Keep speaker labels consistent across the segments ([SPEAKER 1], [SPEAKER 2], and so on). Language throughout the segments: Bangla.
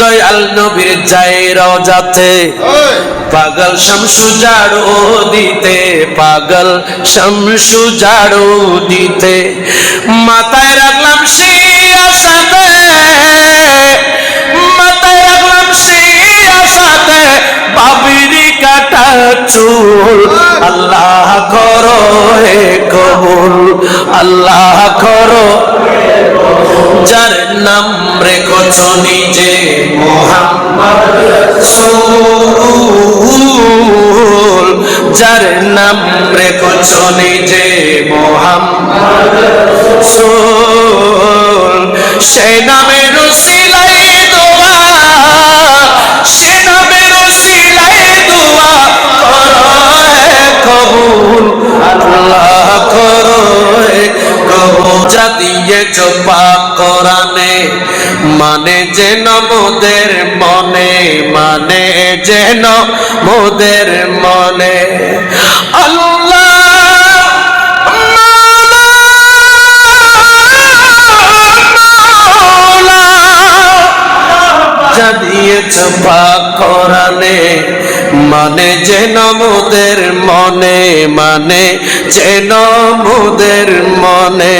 [SPEAKER 1] দয়াল নবীর যায় রওজাতে। পাগল শামসু জাড়ু দিতে পাগল শামসু জাড়ু দিতে। মাথায় রাখলাম সেই আশাতে মাথায় রাখলাম সেই আশাতে বাবিরি কাটা চুল। আল্লাহ করো হে কবুল আল্লাহ করো যার নাম রেখছ নিজে মোহাম্মদ রসূল। যার নাম রেখছ নিজে মোহাম্মদ রসূল। নামের যা দিয়েছ পাক কোরআনে। মানে যেন মোদের মনে মানে যেন মোদের মনে। মানে যেন মোদের মনে মানে যেন মোদের মনে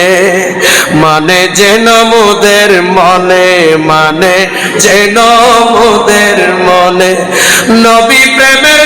[SPEAKER 1] মানে যেন মোদের মনে মানে যেন মোদের মনে। নবী প্রেমের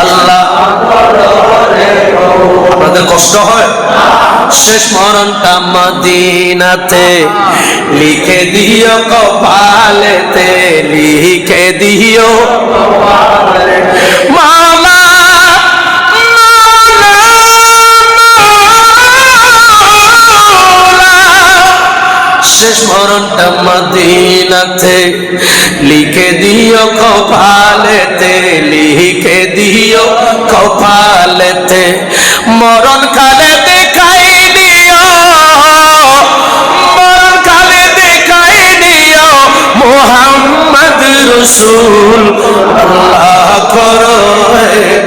[SPEAKER 1] আল্লাহ। আপনাদের কষ্ট হয়? শেষ মরণটা মদিনাতে। লিখে দিও কপালেতে, লিখে দিও। মালা শেষ মরণটা মদিনাতে। লিখে দিও কপালেতে কপালেতে, মরণ কালে দেখাই দিও? মরণ কালে দেখাই দিও? মোহাম্মদ রসুল, আল্লাহ করো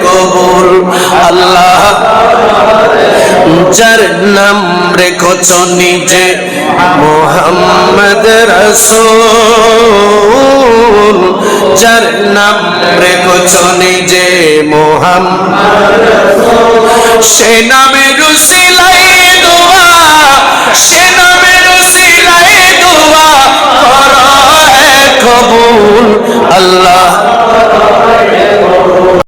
[SPEAKER 1] কবুল, আল্লাহ যার নাম রেখছ নিজে, মোহাম্মদ রসুল, যার নাম চলে যে মোহাম। সে নামে রুসিলাই দোয়া সে নামে রুসিলাই দোয়া।